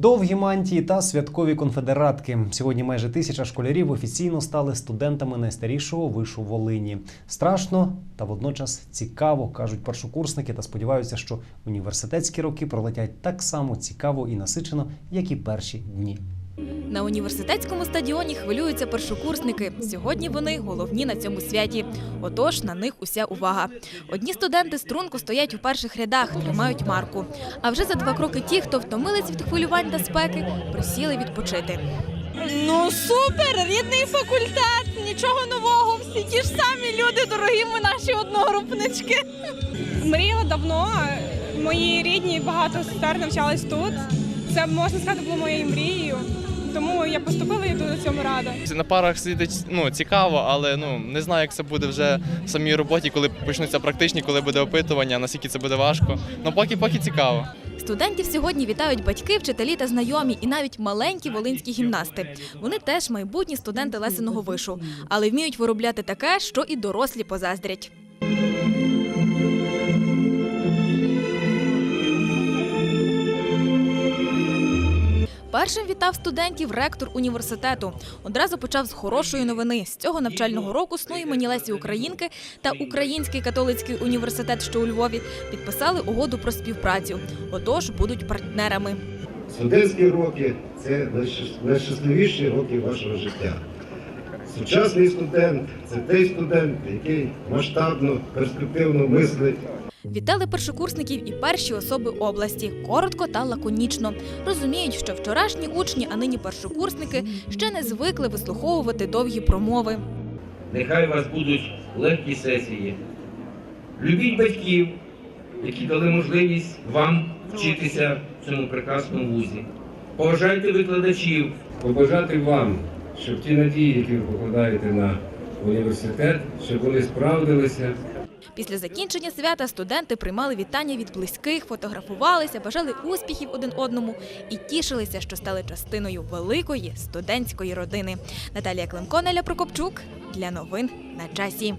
Довгі мантії та святкові конфедератки. Сьогодні майже тисяча школярів офіційно стали студентами найстарішого вишу Волині. Страшно та водночас цікаво, кажуть першокурсники, та сподіваються, що університетські роки пролетять так само цікаво і насичено, як і перші дні. На університетському стадіоні хвилюються першокурсники. Сьогодні вони головні на цьому святі. Отож, на них уся увага. Одні студенти струнку стоять у перших рядах, тримають марку. А вже за два кроки ті, хто втомились від хвилювань та спеки, присіли відпочити. Ну супер, рідний факультет, нічого нового. Всі ті ж самі люди, дорогі ми наші одногрупнички. Мріяла давно. Мої рідні багато сестер навчались тут. Це можна сказати було моєю мрією. Тому я поступила і дуже цьому рада. На парах сидить ну, цікаво, але ну не знаю, як це буде вже в самій роботі, коли почнуться практичні, коли буде опитування, наскільки це буде важко. Ну поки поки цікаво. Студентів сьогодні вітають батьки, вчителі та знайомі, і навіть маленькі волинські гімнасти. Вони теж майбутні студенти лесеного вишу, але вміють виробляти таке, що і дорослі позаздрять. Першим вітав студентів ректор університету. Одразу почав з хорошої новини. З цього навчального року СНУ імені Лесі Українки та Український католицький університет, що у Львові, підписали угоду про співпрацю. Отож будуть партнерами. Студентські роки це найщасливіші роки вашого життя. Сучасний студент це той студент, який масштабно, перспективно мислить, Вітали першокурсників і перші особи області коротко та лаконічно. Розуміють, що вчорашні учні, а нині першокурсники ще не звикли вислуховувати довгі промови. Нехай у вас будуть легкі сесії. Любіть батьків, які дали можливість вам вчитися в цьому прекрасному вузі. Поважайте викладачів, побажати вам, щоб ті надії, які ви покладаєте на університет, щоб вони справдилися. Після закінчення свята студенти приймали вітання від близьких, фотографувалися, бажали успіхів один одному і тішилися, що стали частиною великої студентської родини. Наталія Климко, Неля Прокопчук для новин на часі.